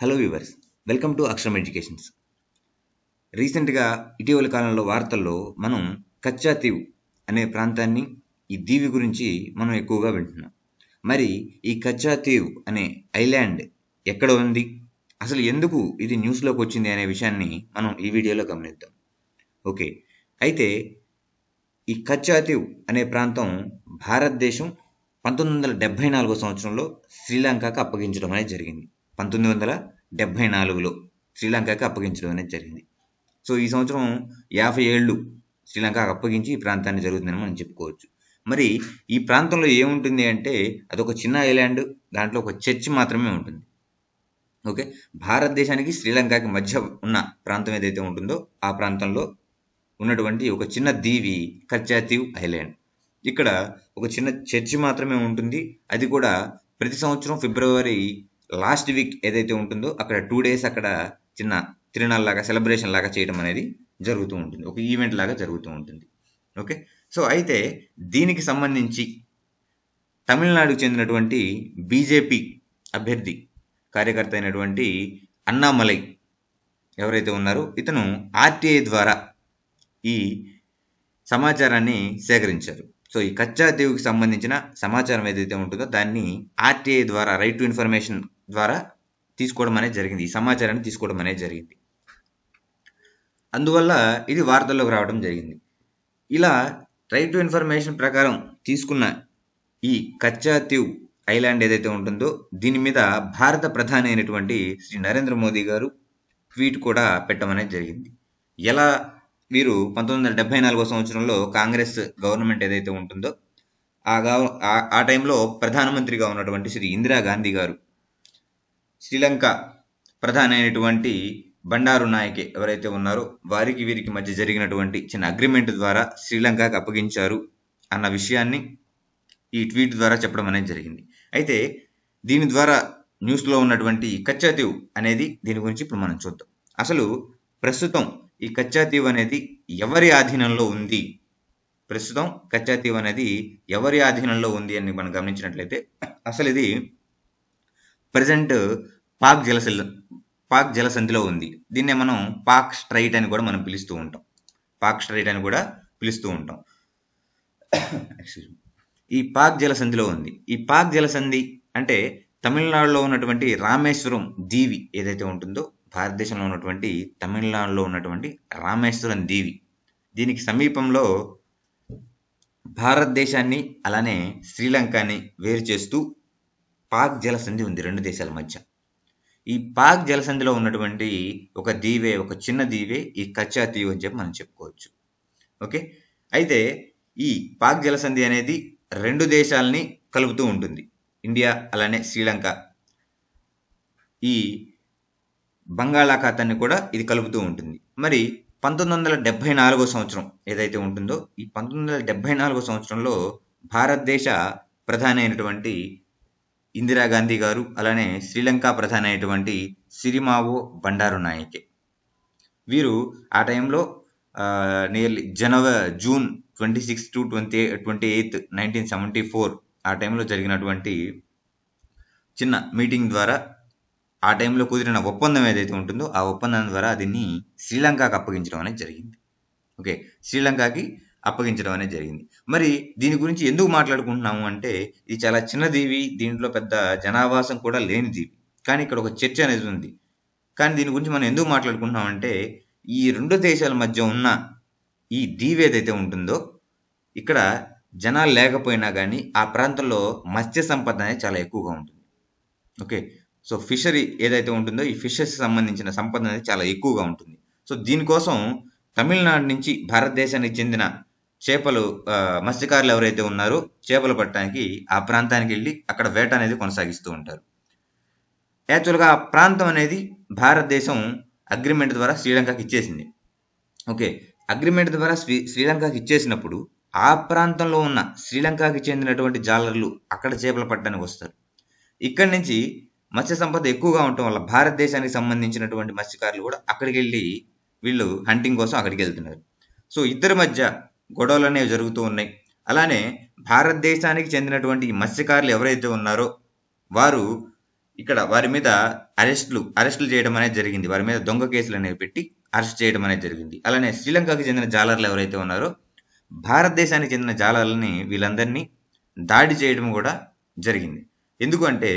Hello viewers welcome to Aksharam educations రీసెంట్గా ఇటీవల కాలంలో వార్తల్లో మనం కచ్చా తీవ్ అనే ప్రాంతాన్ని ఈ దీవి గురించి మనం ఎక్కువగా వింటున్నాం. మరి ఈ కచ్చా తీవ్ అనే ఐలాండ్ ఎక్కడ ఉంది? అసలు ఎందుకు ఇది న్యూస్లోకి వచ్చింది అనే విషయాన్ని మనం ఈ వీడియోలో గమనిద్దాం. ఓకే. అయితే ఈ కచ్చా తీవ్ అనే ప్రాంతం భారతదేశం పంతొమ్మిది వందల డెబ్బై నాలుగో సంవత్సరంలో శ్రీలంకకు అప్పగించడం అనేది జరిగింది. పంతొమ్మిది వందల డెబ్భై నాలుగులో శ్రీలంకకి అప్పగించడం అనేది జరిగింది. సో ఈ సంవత్సరం యాభై ఏళ్ళు శ్రీలంకకు అప్పగించి ఈ ప్రాంతాన్ని జరుగుతుందని మనం చెప్పుకోవచ్చు. మరి ఈ ప్రాంతంలో ఏముంటుంది అంటే అదొక చిన్న ఐలాండ్ దాంట్లో ఒక చర్చ్ మాత్రమే ఉంటుంది. ఓకే? భారతదేశానికి శ్రీలంకకి మధ్య ఉన్న ప్రాంతం ఏదైతే ఉంటుందో ఆ ప్రాంతంలో ఉన్నటువంటి ఒక చిన్న దీవి కచ్చాతీవ్ ఐలాండ్. ఇక్కడ ఒక చిన్న చర్చి మాత్రమే ఉంటుంది. అది కూడా ప్రతి సంవత్సరం ఫిబ్రవరి లాస్ట్ వీక్ ఏదైతే ఉంటుందో అక్కడ టూ డేస్ అక్కడ చిన్న తిరునాళ్ళ లాగా సెలబ్రేషన్ లాగా చేయడం అనేది జరుగుతూ ఉంటుంది. ఒక ఈవెంట్ లాగా జరుగుతూ ఉంటుంది. ఓకే? సో అయితే దీనికి సంబంధించి తమిళనాడుకు చెందినటువంటి బీజేపీ అభ్యర్థి కార్యకర్త అయినటువంటి అన్నామలై ఎవరైతే ఉన్నారో ఇతను ఆర్టీఐ ద్వారా ఈ సమాచారాన్ని సేకరించారు. సో ఈ కచ్చా దేవుకి సంబంధించిన సమాచారం ఏదైతే ఉంటుందో దాన్ని ఆర్టీఐ ద్వారా రైట్ టు ఇన్ఫర్మేషన్ ద్వారా తీసుకోవడం అనేది జరిగింది. ఈ సమాచారాన్ని తీసుకోవడం అనేది జరిగింది. అందువల్ల ఇది వార్తల్లోకి రావడం జరిగింది. ఇలా రైట్ టు ఇన్ఫర్మేషన్ ప్రకారం తీసుకున్న ఈ కచ్చా తీవ్ ఐలాండ్ ఏదైతే ఉంటుందో దీని మీద భారత ప్రధాని అయినటువంటి శ్రీ నరేంద్ర మోదీ గారు ట్వీట్ కూడా పెట్టమనేది జరిగింది. ఎలా వీరు పంతొమ్మిది వందల డెబ్బై నాలుగో సంవత్సరంలో కాంగ్రెస్ గవర్నమెంట్ ఏదైతే ఉంటుందో ఆ గవ ఆ టైంలో ప్రధానమంత్రిగా ఉన్నటువంటి శ్రీ ఇందిరాగాంధీ గారు శ్రీలంక ప్రధాని అయినటువంటి బండారు నాయకే ఎవరైతే ఉన్నారో వారికి వీరికి మధ్య జరిగినటువంటి చిన్న అగ్రిమెంట్ ద్వారా శ్రీలంకకు అప్పగించారు అన్న విషయాన్ని ఈ ట్వీట్ ద్వారా చెప్పడం అనేది జరిగింది. అయితే దీని ద్వారా న్యూస్లో ఉన్నటువంటి కచ్చాతీవ్ అనేది దీని గురించి ఇప్పుడు మనం చూద్దాం. అసలు ప్రస్తుతం ఈ కచ్చాతీవ్ అనేది ఎవరి ఆధీనంలో ఉంది? ప్రస్తుతం కచ్చాతీవ్ అనేది ఎవరి ఆధీనంలో ఉంది అని మనం గమనించినట్లయితే అసలు ఇది ప్రజెంట్ పాక్ జలసల్ పాక్ జలసంధిలో ఉంది. దీన్నే మనం పాక్ స్ట్రైట్ అని కూడా మనం పిలుస్తూ ఉంటాం. పాక్ స్ట్రైట్ అని కూడా పిలుస్తూ ఉంటాం. ఈ పాక్ జలసంధిలో ఉంది. ఈ పాక్ జలసంధి అంటే తమిళనాడులో ఉన్నటువంటి రామేశ్వరం దీవి ఏదైతే ఉంటుందో భారతదేశంలో ఉన్నటువంటి తమిళనాడులో ఉన్నటువంటి రామేశ్వరం దీవి. దీనికి సమీపంలో భారతదేశాన్ని అలానే శ్రీలంకని వేరు చేస్తూ పాక్ జలసంధి ఉంది రెండు దేశాల మధ్య. ఈ పాక్ జలసంధిలో ఉన్నటువంటి ఒక దీవే ఒక చిన్న దీవే ఈ కచ్చా దీవి అని చెప్పి మనం చెప్పుకోవచ్చు. ఓకే? అయితే ఈ పాక్ జలసంధి అనేది రెండు దేశాలని కలుపుతూ ఉంటుంది. ఇండియా అలానే శ్రీలంక. ఈ బంగాళాఖాతాన్ని కూడా ఇది కలుపుతూ ఉంటుంది. మరి పంతొమ్మిది వందల డెబ్బై నాలుగో సంవత్సరం ఏదైతే ఉంటుందో ఈ పంతొమ్మిది వందల డెబ్బై నాలుగో సంవత్సరంలో భారతదేశ ప్రధాని అయినటువంటి ఇందిరాగాంధీ గారు అలానే శ్రీలంక ప్రధాని అయినటువంటి సిరిమావో బండారు నాయకే. వీరు ఆ టైంలో nearly January June twenty six to twenty twenty eight nineteen seventy four ఆ టైంలో జరిగినటువంటి చిన్న మీటింగ్ ద్వారా ఆ టైంలో కుదిరిన ఒప్పందం ఏదైతే ఉంటుందో ఆ ఒప్పందం ద్వారా దీన్ని శ్రీలంకకు అప్పగించడం అనేది జరిగింది. ఓకే శ్రీలంకకి అప్పగించడం అనేది జరిగింది. మరి దీని గురించి ఎందుకు మాట్లాడుకుంటున్నాము అంటే ఇది చాలా చిన్న దీవి దీంట్లో పెద్ద జనావాసం కూడా లేని దీవి కానీ ఇక్కడ ఒక చర్చ అనేది ఉంది. కానీ దీని గురించి మనం ఎందుకు మాట్లాడుకుంటున్నాం అంటే ఈ రెండు దేశాల మధ్య ఉన్న ఈ దీవి ఏదైతే ఉంటుందో ఇక్కడ జనాలు లేకపోయినా కానీ ఆ ప్రాంతంలో మత్స్య సంపద అనేది చాలా ఎక్కువగా ఉంటుంది. ఓకే? సో ఫిషరీ ఏదైతే ఉంటుందో ఈ ఫిషెస్ సంబంధించిన సంపద అనేది చాలా ఎక్కువగా ఉంటుంది. సో దీనికోసం తమిళనాడు నుంచి భారతదేశానికి చెందిన చేపలు మత్స్యకారులు ఎవరైతే ఉన్నారో చేపలు పట్టడానికి ఆ ప్రాంతానికి వెళ్ళి అక్కడ వేట అనేది కొనసాగిస్తూ ఉంటారు. యాక్చువల్గా ఆ ప్రాంతం అనేది భారతదేశం అగ్రిమెంట్ ద్వారా శ్రీలంకకి ఇచ్చేసింది. ఓకే అగ్రిమెంట్ ద్వారా శ్రీ శ్రీలంకకి ఇచ్చేసినప్పుడు ఆ ప్రాంతంలో ఉన్న శ్రీలంకకి చెందినటువంటి జాలర్లు అక్కడ చేపలు పట్టడానికి వస్తారు. ఇక్కడి నుంచి మత్స్య సంపద ఎక్కువగా ఉండటం వల్ల భారతదేశానికి సంబంధించినటువంటి మత్స్యకారులు కూడా అక్కడికి వెళ్ళి వీళ్ళు హంటింగ్ కోసం అక్కడికి వెళ్తున్నారు. సో ఇద్దరి మధ్య గొడవలు అనేవి జరుగుతూ ఉన్నాయి. అలానే భారతదేశానికి చెందినటువంటి ఈ మత్స్యకారులు ఎవరైతే ఉన్నారో వారు ఇక్కడ వారి మీద అరెస్టులు అరెస్టులు చేయడం అనేది జరిగింది. వారి మీద దొంగ కేసులు అనేవి పెట్టి అరెస్ట్ చేయడం అనేది జరిగింది. అలానే శ్రీలంకకు చెందిన జాలర్లు ఎవరైతే ఉన్నారో భారతదేశానికి చెందిన జాలర్లని వీళ్ళందరినీ దాడి చేయడం కూడా జరిగింది. ఎందుకంటే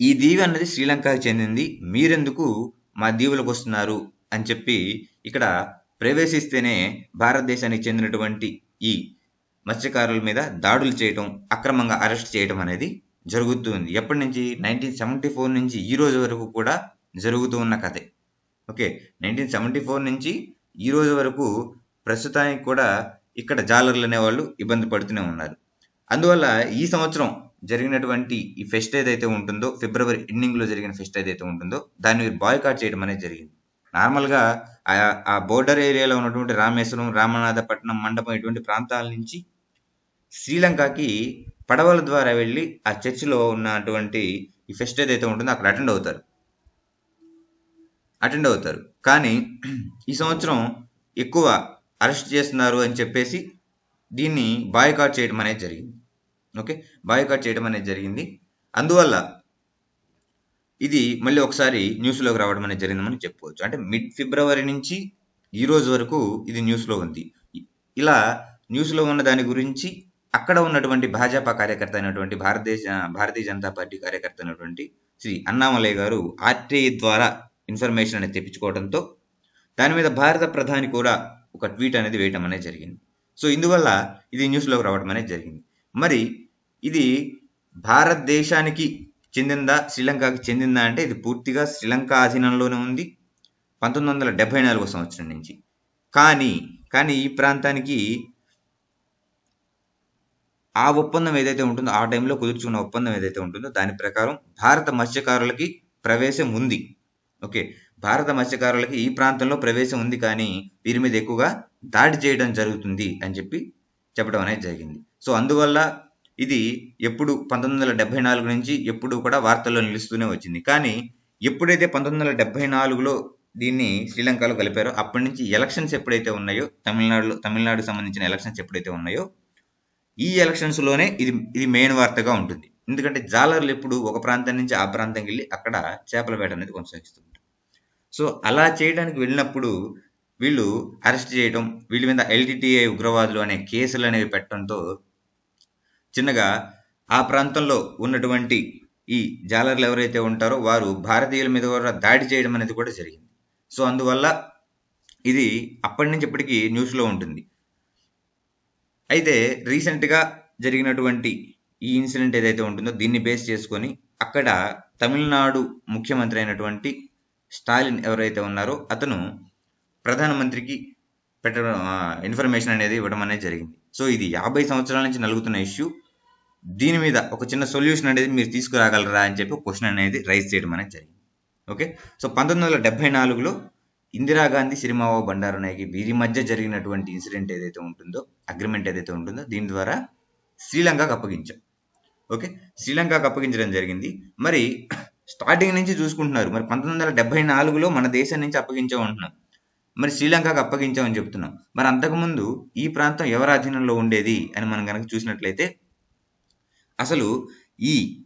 ఈ దీవి అన్నది శ్రీలంకకు చెందింది. మీరెందుకు మా దీవులకు వస్తున్నారు అని చెప్పి ఇక్కడ ప్రవేశిస్తేనే భారతదేశానికి చెందినటువంటి ఈ మత్స్యకారుల మీద దాడులు చేయటం అక్రమంగా అరెస్ట్ చేయటం అనేది జరుగుతుంది ఎప్పటి నుంచి? నైన్టీన్ సెవెంటీ ఫోర్ నుంచి ఈ రోజు వరకు కూడా జరుగుతూ ఉన్న కథే. ఓకే నైన్టీన్ సెవెంటీ ఫోర్ నుంచి ఈ రోజు వరకు ప్రస్తుతానికి కూడా ఇక్కడ జాలర్లు అనేవాళ్ళు ఇబ్బంది పడుతూనే ఉన్నారు. అందువల్ల ఈ సంవత్సరం జరిగినటువంటి ఈ ఫెస్ట్ ఏదైతే ఉంటుందో ఫిబ్రవరి ఎండింగ్లో జరిగిన ఫెస్ట్ ఏదైతే ఉంటుందో దాన్ని మీరు బాయ్కాట్ చేయడం అనేది జరిగింది. నార్మల్గా ఆ- ఆ బోర్డర్ ఏరియాలో ఉన్నటువంటి రామేశ్వరం రామనాథపట్నం మండపం ఇటువంటి ప్రాంతాల నుంచి శ్రీలంకకి పడవల ద్వారా వెళ్ళి ఆ చర్చిలో ఉన్నటువంటి ఈ ఫెస్ట్ ఏదైతే ఉంటుందో అక్కడ అటెండ్ అవుతారు. అటెండ్ అవుతారు. కానీ ఈ సంవత్సరం ఎక్కువ అరెస్ట్ చేస్తున్నారు అని చెప్పేసి దీన్ని బాయ్కాట్ చేయడం అనేది జరిగింది. ఓకే? బాయ్కాట్ చేయడం అనేది జరిగింది. అందువల్ల ఇది మళ్ళీ ఒకసారి న్యూస్లోకి రావడం అనేది జరిగిందని చెప్పుకోవచ్చు. అంటే మిడ్ ఫిబ్రవరి నుంచి ఈ రోజు వరకు ఇది న్యూస్లో ఉంది. ఇలా న్యూస్లో ఉన్న దాని గురించి అక్కడ ఉన్నటువంటి భాజపా కార్యకర్త అయినటువంటి భారతదేశ భారతీయ జనతా పార్టీ కార్యకర్త అయినటువంటి శ్రీ అన్నామలై గారు ఆర్టీఐ ద్వారా ఇన్ఫర్మేషన్ అనేది తెప్పించుకోవడంతో దాని మీద భారత ప్రధాని కూడా ఒక ట్వీట్ అనేది వేయటం అనేది జరిగింది. సో ఇందువల్ల ఇది న్యూస్లోకి రావడం అనేది జరిగింది. మరి ఇది భారతదేశానికి చెందిందా శ్రీలంకకి చెందిందా అంటే ఇది పూర్తిగా శ్రీలంక ఆధీనంలోనే ఉంది పంతొమ్మిది వందల డెబ్బై నాలుగో సంవత్సరం నుంచి. కానీ కానీ ఈ ప్రాంతానికి ఆ ఒప్పందం ఏదైతే ఉంటుందో ఆ టైంలో కుదుర్చుకున్న ఒప్పందం ఏదైతే ఉంటుందో దాని ప్రకారం భారత మత్స్యకారులకి ప్రవేశం ఉంది. ఓకే భారత మత్స్యకారులకి ఈ ప్రాంతంలో ప్రవేశం ఉంది కానీ వీరి మీద ఎక్కువగా దాడి చేయడం జరుగుతుంది అని చెప్పి చెప్పడం అనేది జరిగింది. సో అందువల్ల ఇది ఎప్పుడు పంతొమ్మిది వందల డెబ్బై నాలుగు నుంచి ఎప్పుడు కూడా వార్తల్లో నిలుస్తూనే వచ్చింది. కానీ ఎప్పుడైతే పంతొమ్మిది వందల డెబ్బై నాలుగులో దీన్ని శ్రీలంకలో కలిపారో అప్పటి నుంచి ఎలక్షన్స్ ఎప్పుడైతే ఉన్నాయో తమిళనాడులో తమిళనాడు సంబంధించిన ఎలక్షన్స్ ఎప్పుడైతే ఉన్నాయో ఈ ఎలక్షన్స్లోనే ఇది ఇది మెయిన్ వార్తగా ఉంటుంది. ఎందుకంటే జాలర్లు ఎప్పుడు ఒక ప్రాంతం నుంచి ఆ ప్రాంతంకి వెళ్ళి అక్కడ చేపల వేట అనేది కొనసాగిస్తుంటారు. సో అలా చేయడానికి వెళ్ళినప్పుడు వీళ్ళు అరెస్ట్ చేయడం వీళ్ళ మీద ఎల్టీటీఐ ఉగ్రవాదులు అనే కేసులు అనేవి పెట్టడంతో చిన్నగా ఆ ప్రాంతంలో ఉన్నటువంటి ఈ జాలర్లు ఎవరైతే ఉంటారో వారు భారతీయుల మీద కూడా దాడి చేయడం అనేది కూడా జరిగింది. సో అందువల్ల ఇది అప్పటి నుంచి ఇప్పటికీ న్యూస్లో ఉంటుంది. అయితే రీసెంట్గా జరిగినటువంటి ఈ ఇన్సిడెంట్ ఏదైతే ఉంటుందో దీన్ని బేస్ చేసుకొని అక్కడ తమిళనాడు ముఖ్యమంత్రి అయినటువంటి స్టాలిన్ ఎవరైతే ఉన్నారో అతను ప్రధానమంత్రికి పెట్టడం ఇన్ఫర్మేషన్ అనేది ఇవ్వడం అనేది జరిగింది. సో ఇది యాభై సంవత్సరాల నుంచి నలుగుతున్న ఇష్యూ. దీని మీద ఒక చిన్న సొల్యూషన్ అనేది మీరు తీసుకురాగలరా అని చెప్పి క్వశ్చన్ అనేది రైజ్ చేయడం అనేది జరిగింది. ఓకే? సో పంతొమ్మిది వందల డెబ్బై నాలుగులో ఇందిరాగాంధీ సిరిమావో బండారునాయకి వీరి మధ్య జరిగినటువంటి ఇన్సిడెంట్ ఏదైతే ఉంటుందో అగ్రిమెంట్ ఏదైతే ఉంటుందో దీని ద్వారా శ్రీలంకకు అప్పగించాం. ఓకే? శ్రీలంకకు అప్పగించడం జరిగింది. మరి స్టార్టింగ్ నుంచి చూసుకుంటున్నారు. మరి పంతొమ్మిది వందల డెబ్బై నాలుగులో మన దేశం నుంచి అప్పగించామంటున్నాం. మరి శ్రీలంకకు అప్పగించామని చెప్తున్నాం. మరి అంతకుముందు ఈ ప్రాంతం ఎవరి అధీనంలో ఉండేది అని మనం కనుక చూసినట్లయితే అసలు ఈ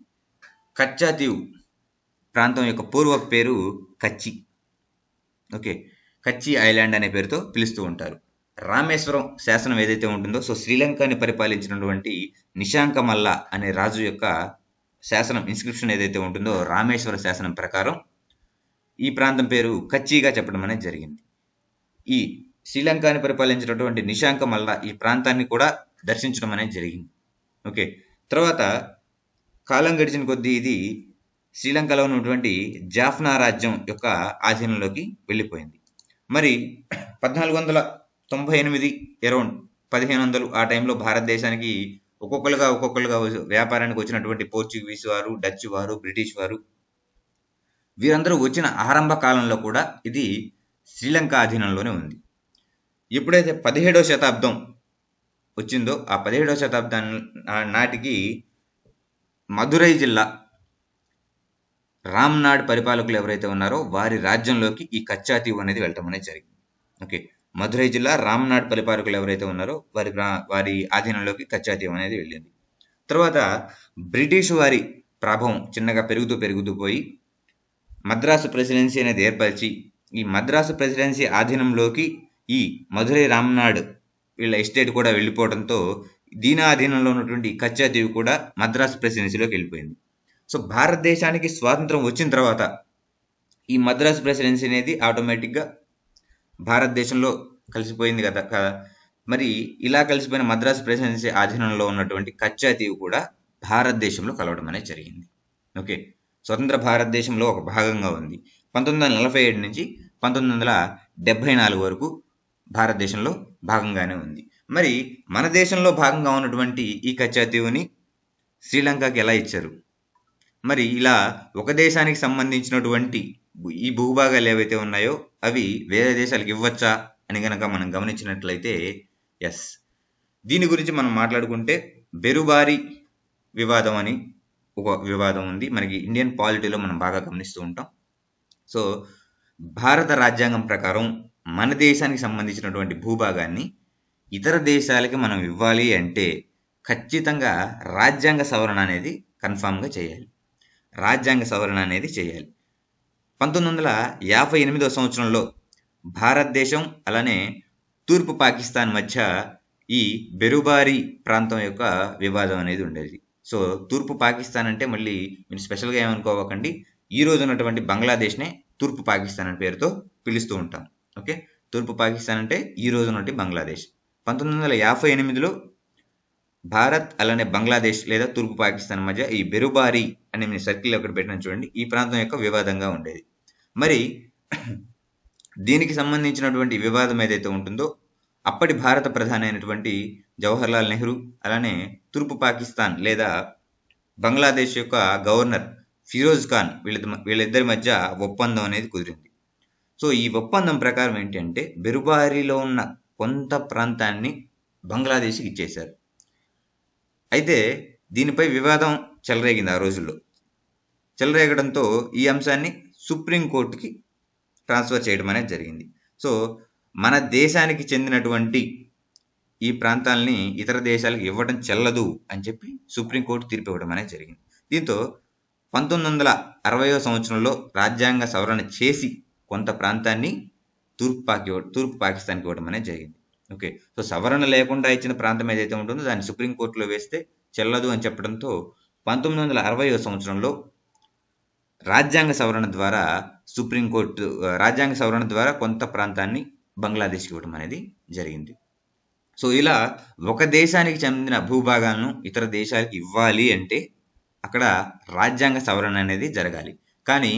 కచ్చాతీవ్ ప్రాంతం యొక్క పూర్వ పేరు కచ్చి. ఓకే. కచ్చి ఐలాండ్ అనే పేరుతో పిలుస్తూ ఉంటారు. రామేశ్వరం శాసనం ఏదైతే ఉంటుందో సో శ్రీలంకని పరిపాలించినటువంటి నిశాంక మల్ల అనే రాజు యొక్క శాసనం ఇన్స్క్రిప్షన్ ఏదైతే ఉంటుందో రామేశ్వర శాసనం ప్రకారం ఈ ప్రాంతం పేరు కచ్చిగా చెప్పడం అనేది జరిగింది. ఈ శ్రీలంకని పరిపాలించినటువంటి నిశాంక మల్ల ఈ ప్రాంతాన్ని కూడా దర్శించడం అనేది జరిగింది. ఓకే. తర్వాత కాలం గడిచిన కొద్దీ ఇది శ్రీలంకలో ఉన్నటువంటి జాఫ్నా రాజ్యం యొక్క ఆధీనంలోకి వెళ్ళిపోయింది. మరి పద్నాలుగు వందల తొంభై ఎనిమిది అరౌండ్ పదిహేను వందలు ఆ టైంలో భారతదేశానికి ఒక్కొక్కరుగా ఒక్కొక్కరుగా వ్యాపారానికి వచ్చినటువంటి పోర్చుగీస్ వారు డచ్ వారు బ్రిటిష్ వారు వీరందరూ వచ్చిన ఆరంభ కాలంలో కూడా ఇది శ్రీలంక ఆధీనంలోనే ఉంది. ఎప్పుడైతే పదిహేడవ శతాబ్దం వచ్చిందో ఆ పదిహేడవ శతాబ్దం నాటికి మధురై జిల్లా రామ్నాడ్ పరిపాలకులు ఎవరైతే ఉన్నారో వారి రాజ్యంలోకి ఈ కచ్చాతీవ్ అనేది వెళ్ళటం అనేది జరిగింది. ఓకే. మధురై జిల్లా రామ్నాడ్ పరిపాలకులు ఎవరైతే ఉన్నారో వారి వారి ఆధీనంలోకి కచ్చాతీవ్ అనేది వెళ్ళింది. తర్వాత బ్రిటిష్ వారి ప్రభావం చిన్నగా పెరుగుతూ పెరుగుతూ పోయి మద్రాసు ప్రెసిడెన్సీ అనేది ఏర్పరిచి ఈ మద్రాసు ప్రెసిడెన్సీ ఆధీనంలోకి ఈ మధురై రామ్నాడ్ వీళ్ళ ఎస్టేట్ కూడా వెళ్ళిపోవడంతో దీని ఆధీనంలో ఉన్నటువంటి కచ్చా దీవి కూడా మద్రాసు ప్రెసిడెన్సీలోకి వెళ్ళిపోయింది. సో భారతదేశానికి స్వాతంత్రం వచ్చిన తర్వాత ఈ మద్రాసు ప్రెసిడెన్సీ అనేది ఆటోమేటిక్గా భారతదేశంలో కలిసిపోయింది కదా మరి ఇలా కలిసిపోయిన మద్రాసు ప్రెసిడెన్సీ ఆధీనంలో ఉన్నటువంటి కచ్చా దీవి కూడా భారతదేశంలో కలవడం అనేది జరిగింది. ఓకే? స్వతంత్ర భారతదేశంలో ఒక భాగంగా ఉంది. పంతొమ్మిది వందల నలభై ఏడు నుంచి పంతొమ్మిది వందల డెబ్బై నాలుగు వరకు భారతదేశంలో భాగంగానే ఉంది. మరి మన దేశంలో భాగంగా ఉన్నటువంటి ఈ కచ్చాతీవుని శ్రీలంకకి ఎలా ఇచ్చారు? మరి ఇలా ఒక దేశానికి సంబంధించినటువంటి ఈ భూభాగాలు ఏవైతే ఉన్నాయో అవి వేరే దేశాలకు ఇవ్వచ్చా అని కనుక మనం గమనించినట్లయితే ఎస్ దీని గురించి మనం మాట్లాడుకుంటే బెరుబారి వివాదం అని ఒక వివాదం ఉంది. మనకి ఇండియన్ పాలిటీలో మనం బాగా గమనిస్తూ ఉంటాం. సో భారత రాజ్యాంగం ప్రకారం మన దేశానికి సంబంధించినటువంటి భూభాగాన్ని ఇతర దేశాలకి మనం ఇవ్వాలి అంటే ఖచ్చితంగా రాజ్యాంగ సవరణ అనేది కన్ఫామ్గా చేయాలి. రాజ్యాంగ సవరణ అనేది చేయాలి. పంతొమ్మిది వందల యాభై ఎనిమిదో సంవత్సరంలో భారతదేశం అలానే తూర్పు పాకిస్తాన్ మధ్య ఈ బెరుబారి ప్రాంతం యొక్క వివాదం అనేది ఉండేది. సో తూర్పు పాకిస్తాన్ అంటే మళ్ళీ మీరు స్పెషల్గా ఏమనుకోవకండి ఈ రోజు ఉన్నటువంటి బంగ్లాదేశ్నే తూర్పు పాకిస్తాన్ అనే పేరుతో పిలుస్తూ ఉంటాం. ఓకే? తూర్పు పాకిస్తాన్ అంటే ఈ రోజు బంగ్లాదేశ్. పంతొమ్మిది వందల యాభై ఎనిమిదిలో భారత్ అలానే బంగ్లాదేశ్ లేదా తూర్పు పాకిస్తాన్ మధ్య ఈ బెరుబారి అనే సర్కిల్ ఒకటి పెట్టిన చూడండి. ఈ ప్రాంతం యొక్క వివాదంగా ఉండేది. మరి దీనికి సంబంధించినటువంటి వివాదం ఏదైతే ఉంటుందో అప్పటి భారత ప్రధాని అయినటువంటి జవహర్లాల్ నెహ్రూ అలానే తూర్పు పాకిస్తాన్ లేదా బంగ్లాదేశ్ యొక్క గవర్నర్ ఫిరోజ్ ఖాన్ వీళ్ళ వీళ్ళిద్దరి మధ్య ఒప్పందం అనేది కుదిరింది. సో ఈ ఒప్పందం ప్రకారం ఏంటంటే బెరుబారిలో ఉన్న కొంత ప్రాంతాన్ని బంగ్లాదేశ్కి ఇచ్చేశారు. అయితే దీనిపై వివాదం చెలరేగింది ఆ రోజుల్లో. చెలరేగడంతో ఈ అంశాన్ని సుప్రీంకోర్టుకి ట్రాన్స్ఫర్ చేయడం అనేది జరిగింది. సో మన దేశానికి చెందినటువంటి ఈ ప్రాంతాలని ఇతర దేశాలకు ఇవ్వడం చెల్లదు అని చెప్పి సుప్రీంకోర్టు తీర్పు ఇవ్వడం అనేది జరిగింది. దీంతో పంతొమ్మిది వందల అరవయో సంవత్సరంలో రాజ్యాంగ సవరణ చేసి కొంత ప్రాంతాన్ని తూర్పు పాకి తూర్పు పాకిస్తాన్కి ఇవ్వడం అనేది జరిగింది. ఓకే. సో సవరణ లేకుండా ఇచ్చిన ప్రాంతం ఏదైతే ఉంటుందో దాన్ని సుప్రీంకోర్టులో వేస్తే చెల్లదు అని చెప్పడంతో పంతొమ్మిది వందల అరవై సంవత్సరంలో రాజ్యాంగ సవరణ ద్వారా సుప్రీంకోర్టు రాజ్యాంగ సవరణ ద్వారా కొంత ప్రాంతాన్ని బంగ్లాదేశ్కి ఇవ్వడం అనేది జరిగింది. సో ఇలా ఒక దేశానికి చెందిన భూభాగాలను ఇతర దేశాలకు ఇవ్వాలి అంటే అక్కడ రాజ్యాంగ సవరణ అనేది జరగాలి. కానీ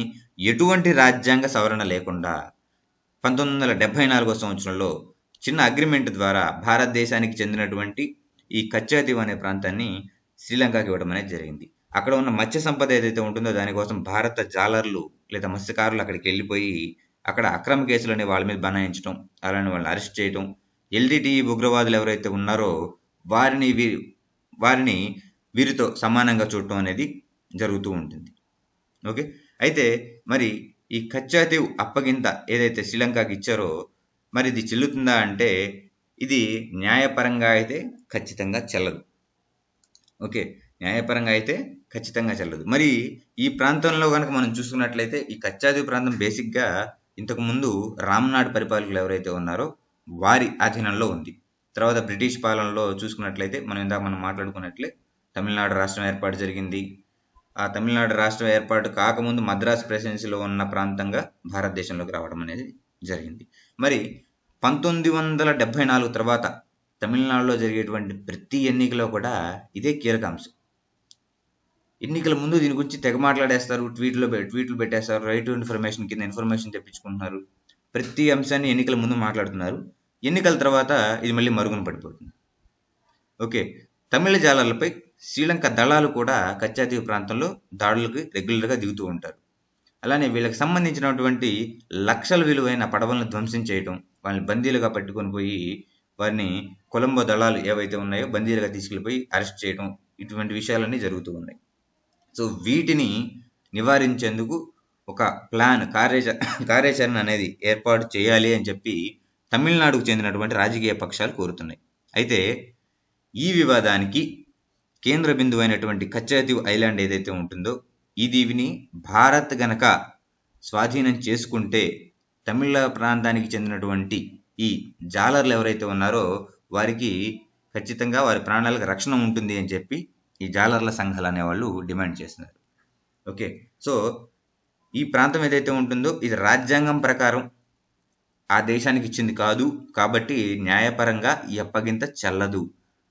ఎటువంటి రాజ్యాంగ సవరణ లేకుండా పంతొమ్మిది వందల డెబ్బై నాలుగో సంవత్సరంలో చిన్న అగ్రిమెంట్ ద్వారా భారతదేశానికి చెందినటువంటి ఈ కచ్చాదీవ్ అనే ప్రాంతాన్ని శ్రీలంకకి ఇవ్వడం అనేది జరిగింది. అక్కడ ఉన్న మత్స్య సంపద ఏదైతే ఉంటుందో దానికోసం భారత జాలర్లు లేదా మత్స్యకారులు అక్కడికి వెళ్ళిపోయి అక్కడ అక్రమ కేసులు అనే వాళ్ళ మీద బనాయించడం అలానే వాళ్ళని అరెస్ట్ చేయడం ఎల్టీటీ ఉగ్రవాదులు ఎవరైతే ఉన్నారో వారిని వీరి వారిని వీరితో సమానంగా చూడటం అనేది జరుగుతూ ఉంటుంది. ఓకే? అయితే మరి ఈ కచ్చాతీవ్ అప్పగింత ఏదైతే శ్రీలంకకి ఇచ్చారో మరి ఇది చెల్లుతుందా అంటే ఇది న్యాయపరంగా అయితే ఖచ్చితంగా చెల్లదు. ఓకే న్యాయపరంగా అయితే ఖచ్చితంగా చెల్లదు. మరి ఈ ప్రాంతంలో కనుక మనం చూసుకున్నట్లయితే ఈ కచ్చాదీవ్ ప్రాంతం బేసిక్గా ఇంతకు ముందు రామ్నాడ్ పరిపాలకులు ఎవరైతే ఉన్నారో వారి ఆధీనంలో ఉంది. తర్వాత బ్రిటిష్ పాలనలో చూసుకున్నట్లయితే మనం ఇందాక మనం మాట్లాడుకున్నట్లే తమిళనాడు రాష్ట్రం ఏర్పాటు జరిగింది. ఆ తమిళనాడు రాష్ట్రం ఏర్పాటు కాకముందు మద్రాసు ప్రెసిడెన్సీలో ఉన్న ప్రాంతంగా భారతదేశంలోకి రావడం అనేది జరిగింది. మరి పంతొమ్మిది వందల డెబ్బై నాలుగు తర్వాత తమిళనాడులో జరిగేటువంటి ప్రతి ఎన్నికలో కూడా ఇదే కీలక అంశం. ఎన్నికల ముందు దీని గురించి తెగ మాట్లాడేస్తారు ట్వీట్లో ట్వీట్లు పెట్టేస్తారు రైట్ టు ఇన్ఫర్మేషన్ కింద ఇన్ఫర్మేషన్ తెప్పించుకుంటున్నారు. ప్రతి అంశాన్ని ఎన్నికల ముందు మాట్లాడుతున్నారు. ఎన్నికల తర్వాత ఇది మళ్ళీ మరుగున పడిపోతుంది. ఓకే. తమిళ జాలర్లపై శ్రీలంక దళాలు కూడా కచ్చాతీవు ప్రాంతంలో దాడులకు రెగ్యులర్గా దిగుతూ ఉంటారు. అలానే వీళ్ళకి సంబంధించినటువంటి లక్షల విలువైన పడవలను ధ్వంసం చేయడం వాళ్ళని బందీలుగా పట్టుకొని పోయి వారిని కొలంబో దళాలు ఏవైతే ఉన్నాయో బందీలుగా తీసుకెళ్ళిపోయి అరెస్ట్ చేయడం ఇటువంటి విషయాలన్నీ జరుగుతూ ఉన్నాయి. సో వీటిని నివారించేందుకు ఒక ప్లాన్ కార్యాచ కార్యాచరణ అనేది ఏర్పాటు చేయాలి అని చెప్పి తమిళనాడుకు చెందినటువంటి రాజకీయ పక్షాలు కోరుతున్నాయి. అయితే ఈ వివాదానికి కేంద్ర బిందువు అయినటువంటి కచ్చాదీవ్ ఐలాండ్ ఏదైతే ఉంటుందో ఈ దీవిని భారత్ గనక స్వాధీనం చేసుకుంటే తమిళ ప్రాంతానికి చెందినటువంటి ఈ జాలర్లు ఎవరైతే ఉన్నారో వారికి ఖచ్చితంగా వారి ప్రాణాలకు రక్షణ ఉంటుంది అని చెప్పి ఈ జాలర్ల సంఘాలు అనేవాళ్ళు డిమాండ్ చేస్తున్నారు. ఓకే సో ఈ ప్రాంతం ఏదైతే ఉంటుందో ఇది రాజ్యాంగం ప్రకారం ఆ దేశానికి ఇచ్చింది కాదు కాబట్టి న్యాయపరంగా ఈ అప్పగింత చెల్లదు.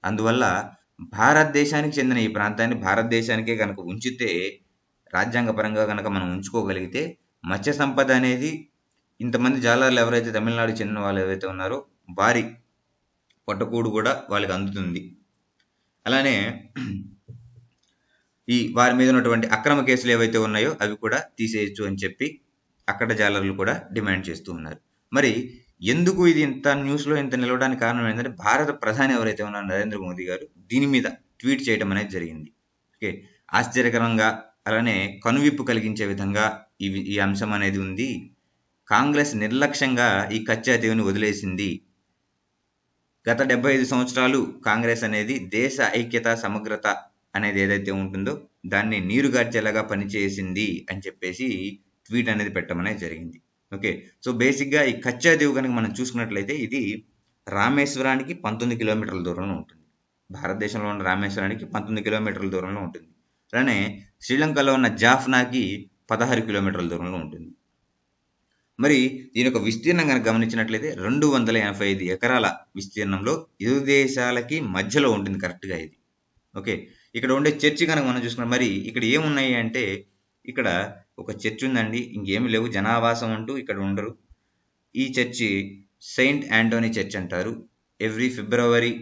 అందువల్ల భారతదేశానికి చెందిన ఈ ప్రాంతాన్ని భారతదేశానికే కనుక ఉంచితే రాజ్యాంగపరంగా కనుక మనం ఉంచుకోగలిగితే మత్స్య సంపద అనేది ఇంతమంది జాలర్లు ఎవరైతే తమిళనాడు చెందిన వాళ్ళు ఎవరైతే ఉన్నారో వారి పొట్టకూడు కూడా వాళ్ళకి అందుతుంది. అలానే ఈ వారి మీద ఉన్నటువంటి అక్రమ కేసులు ఏవైతే ఉన్నాయో అవి కూడా తీసేయచ్చు అని చెప్పి అక్కడ జాలర్లు కూడా డిమాండ్ చేస్తూ ఉన్నారు. మరి ఎందుకు ఇది ఇంత న్యూస్లో ఇంత నిలవడానికి కారణం ఏంటంటే భారత ప్రధాని ఎవరైతే ఉన్నారో నరేంద్ర మోదీ గారు దీని మీద ట్వీట్ చేయడం అనేది జరిగింది. ఓకే? ఆశ్చర్యకరంగా అలానే కనువిప్పు కలిగించే విధంగా ఈ ఈ అంశం అనేది ఉంది. కాంగ్రెస్ నిర్లక్ష్యంగా ఈ కచ్చా దేవుని వదిలేసింది. గత డెబ్బై ఐదు సంవత్సరాలు కాంగ్రెస్ అనేది దేశ ఐక్యత సమగ్రత అనేది ఏదైతే ఉంటుందో దాన్ని నీరుగార్చేలాగా పనిచేసింది అని చెప్పేసి ట్వీట్ అనేది పెట్టడం జరిగింది. ఓకే. సో బేసిక్గా ఈ కచ్చాదేవి కనుక మనం చూసుకున్నట్లయితే ఇది రామేశ్వరానికి పంతొమ్మిది కిలోమీటర్ల దూరంలో ఉంటుంది. భారతదేశంలో ఉన్న రామేశ్వరానికి పంతొమ్మిది కిలోమీటర్ల దూరంలో ఉంటుంది. అలానే శ్రీలంకలో ఉన్న జాఫ్నాకి పదహారు కిలోమీటర్ల దూరంలో ఉంటుంది. మరి దీని యొక్క విస్తీర్ణం కనుక గమనించినట్లయితే రెండు వందల ఎనభై ఐదు ఎకరాల విస్తీర్ణంలో ఇరు దేశాలకి మధ్యలో ఉంటుంది కరెక్ట్గా ఇది. ఓకే. ఇక్కడ ఉండే చర్చి కనుక మనం చూసుకున్నాం మరి ఇక్కడ ఏమున్నాయి అంటే ఇక్కడ ఒక చర్చ్ ఉందండి. ఇంకేమి లేవు. జనావాసం అంటూ ఇక్కడ ఉండరు. ఈ చర్చి సెయింట్ యాంటోనీ చర్చ్ అంటారు. Every February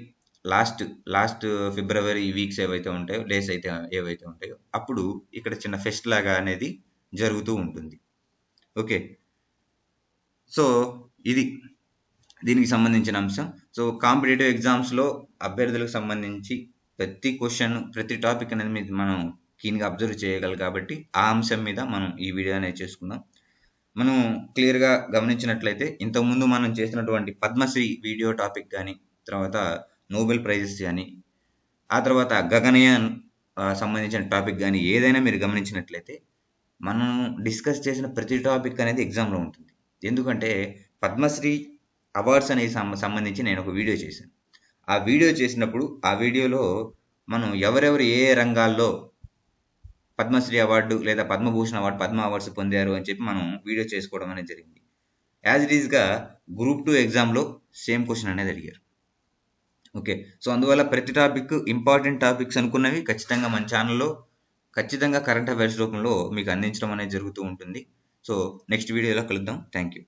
last last February weeks ఏవైతే ఉంటాయో డేస్ అయితే ఏవైతే ఉంటాయో అప్పుడు ఇక్కడ చిన్న ఫెస్ట్ లాగా అనేది జరుగుతూ ఉంటుంది. ఓకే. సో ఇది దీనికి సంబంధించిన అంశం. సో కాంపిటేటివ్ ఎగ్జామ్స్లో అభ్యర్థులకు సంబంధించి ప్రతి క్వశ్చన్ ప్రతి టాపిక్ అనేది మీద మనం కీన్గా అబ్జర్వ్ చేయగలరు కాబట్టి ఆ అంశం మీద మనం ఈ వీడియో అనేది చేసుకుందాం. మనం క్లియర్గా గమనించినట్లయితే ఇంతకుముందు మనం చేసినటువంటి పద్మశ్రీ వీడియో టాపిక్ కానీ తర్వాత నోబెల్ ప్రైజెస్ కానీ ఆ తర్వాత గగనయాన్ సంబంధించిన టాపిక్ కానీ ఏదైనా మీరు గమనించినట్లయితే మనం డిస్కస్ చేసిన ప్రతి టాపిక్ అనేది ఎగ్జామ్లో ఉంటుంది. ఎందుకంటే పద్మశ్రీ అవార్డ్స్ అనేవి సంబంధించి నేను ఒక వీడియో చేశాను. ఆ వీడియో చేసినప్పుడు ఆ వీడియోలో మనం ఎవరెవరు ఏ రంగాల్లో పద్మశ్రీ అవార్డు లేదా పద్మభూషణ్ అవార్డు పద్మ అవార్డ్స్ పొందారు అని చెప్పి మనం వీడియో చేసుకోవడం అనేది జరిగింది. యాజ్ ఇట్ ఈస్గా గ్రూప్ టూ ఎగ్జామ్లో సేమ్ క్వశ్చన్ అనేది అడిగారు. ఓకే సో అందువల్ల ప్రతి టాపిక్ ఇంపార్టెంట్ టాపిక్స్ అనుకున్నవి ఖచ్చితంగా మన ఛానల్లో ఖచ్చితంగా కరెంట్ అఫైర్స్ రూపంలో మీకు అందించడం అనేది జరుగుతూ ఉంటుంది. సో నెక్స్ట్ వీడియోలో కలుద్దాం. Thank you